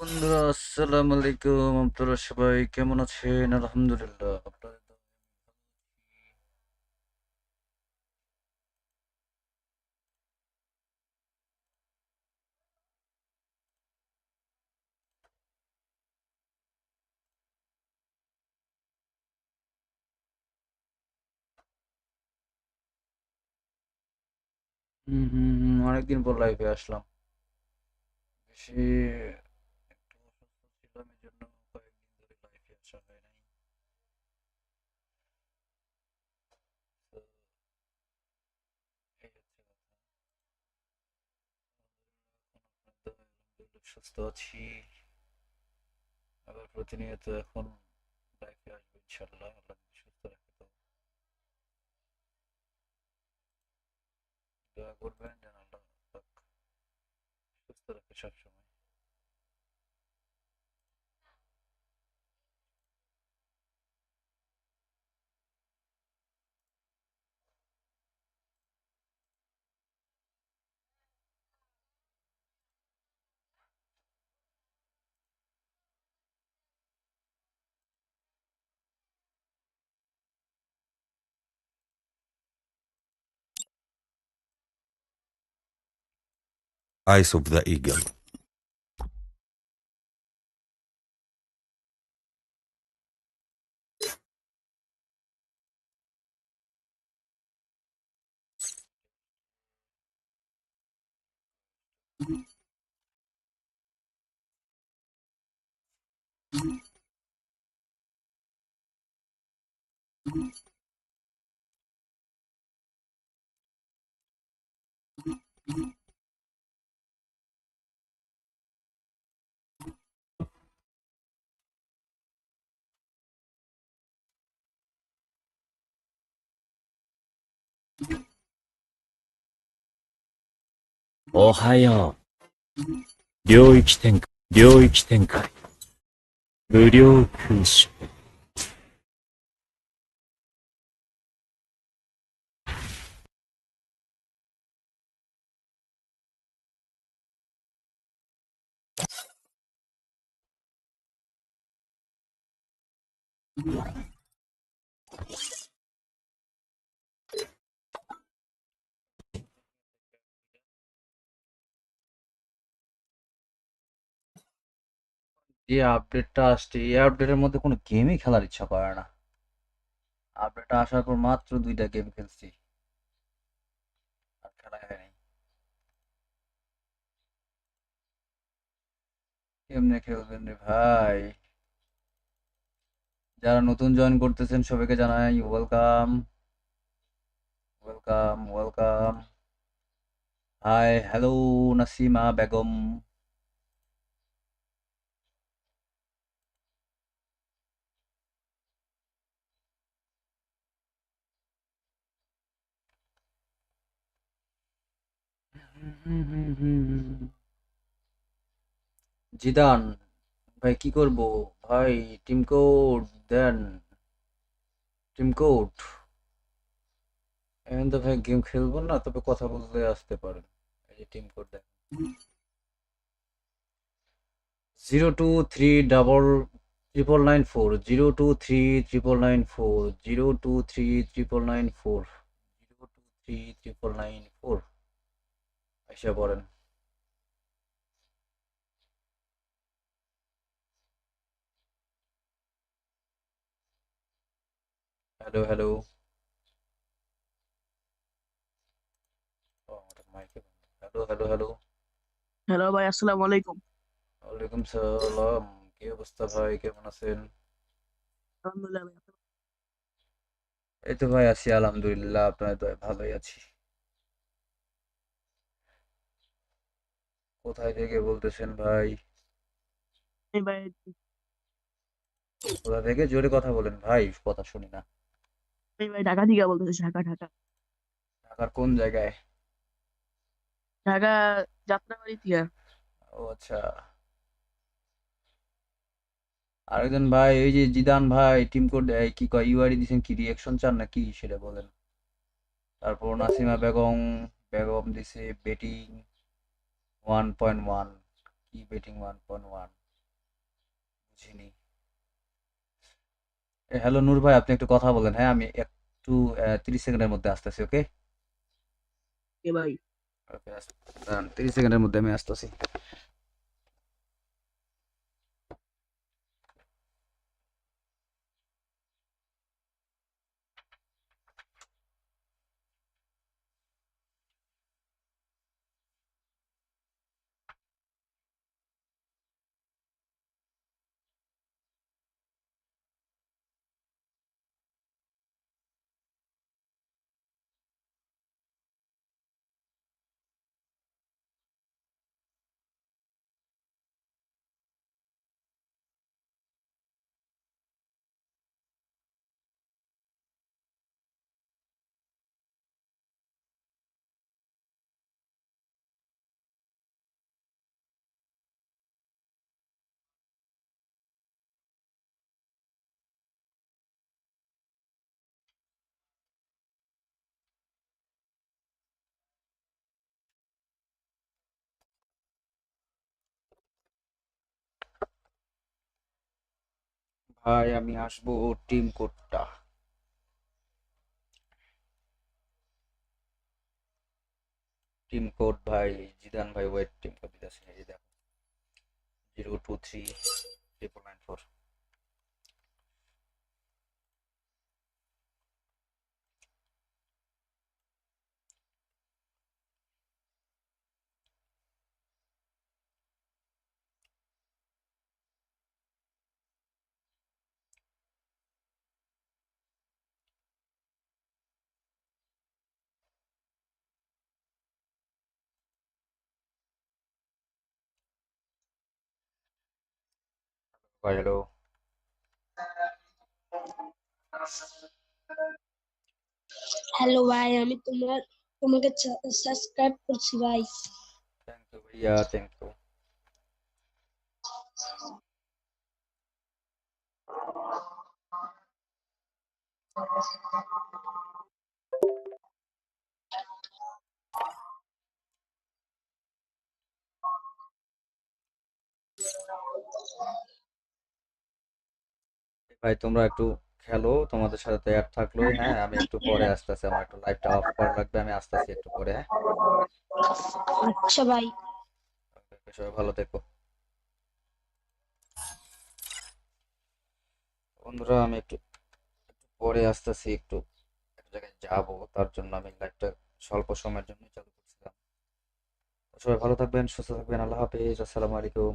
বন্ধুরা, আসসালামু আলাইকুম। আপনারা সবাই কেমন আছেন? আলহামদুলিল্লাহ হুম হুম হুম, অনেকদিন পর লাইভে আসলাম। বেশি একটু অসুস্থ ছিলাম এই জন্য কয়েকদিন ধরে লাইভে আসা হয় নাই তো এই হচ্ছে কথা এখন সুস্থ আছি আবার প্রতিনিয়ত এখন ইনশাল্লাহ আল্লাহ সুস্থ রাখে তো করবেন যেন আল্লাহ সুস্থ রাখে সবসময় Eyes of the Eagle. "おはよう。領域展開、領域展開。無料空襲。যে আপডেটটা আসছে, এই আপডেটের মধ্যে কোনো গেমই খেলার ইচ্ছা করে না। আপডেটটা আসার পর মাত্র দুইটা গেম খেলছি। আর খেলা হয়নি। কেমনে খেলবেন রে ভাই? যারা নতুন জয়েন করতেছেন, সবাইকে জানাই welcome welcome welcome hi hello Nasima Begum Zidan, ভাই কি করব? ভাই টিম কোড দেন। টিম কোড এখন তো ভাই গেম খেলব না, তবে কথা বলতে আসতে পারেন এই যে টিম কোড দেন। Zero two three double triple nine four zero two three triple nine four zero two three triple nine four zero two three triple nine four এসে পড়েন। Hello hello hello hello hello hello ভাই আসসালামু আলাইকুম। ওয়ালাইকুম সালাম। কি অবস্থা ভাই? কেমন আছেন? আলহামদুলিল্লাহ এই তো ভাই আছি আলহামদুলিল্লাহ। আপনার দয়ায় ভালোই আছি। কোথায় থেকে বলতেছেন ভাই? ভাই কোথা থেকে? জোরে কথা বলেন ভাই কথা শুনি না। ভাই ঢাকা থেকে বলতেছি ঢাকা ঢাকা। ঢাকার কোন জায়গায়? ঢাকা যাত্রাবাড়ি থেকে। ও আচ্ছা। আরেকজন ভাই এই যে জিদান ভাই টিম কোড কি কয় ইউআইডি দিছেন কি রিয়াকশন চান নাকি সেটা বলেন। তারপর নাসিমা বেগম বেগম দিছে বেটিং ওয়ান পয়েন্ট ওয়ান কি বেটিং ওয়ান পয়েন্ট ওয়ান বুঝিনি হ্যালো নূর ভাই আপনি একটু কথা বলেন। হ্যাঁ আমি একটু তিরিশ সেকেন্ডের মধ্যে আসতেছি ওকে কে ভাই? ওকে তিরিশ সেকেন্ডের মধ্যে আমি আসতেছি। ভাই, আমি আসব টিম কোডটা। টিম কোড ভাই, জিদান ভাই ওয়েট টিম কোড দিতেছে, এই দেখো। Zero two three triple nine four ভাই হ্যালো হ্যালো ভাই আমি তোমার তোমাকে সাবস্ক্রাইব করছি ভাই থ্যাংক ইউ ভাইয়া থ্যাংক ইউ ভাই তোমরা একটু খেলো তোমাদের সাথে অ্যাড থাকল। হ্যাঁ আমি একটু পরে আসতেছি আমার একটু লাইভটা অফ করা লাগবে আমি আসতেছি একটু পরে হ্যাঁ? আচ্ছা ভাই সবাই ভালো থেকো। বন্ধুরা আমি একটু একটু পরে আসতেছি একটু এক জায়গায় যাব তার জন্য আমি লাইভটা স্বল্প সময়ের জন্য চালু করছিলাম। সবাই ভালো থাকবেন সুস্থ থাকবেন আল্লাহ হাফিজ আসসালামু আলাইকুম।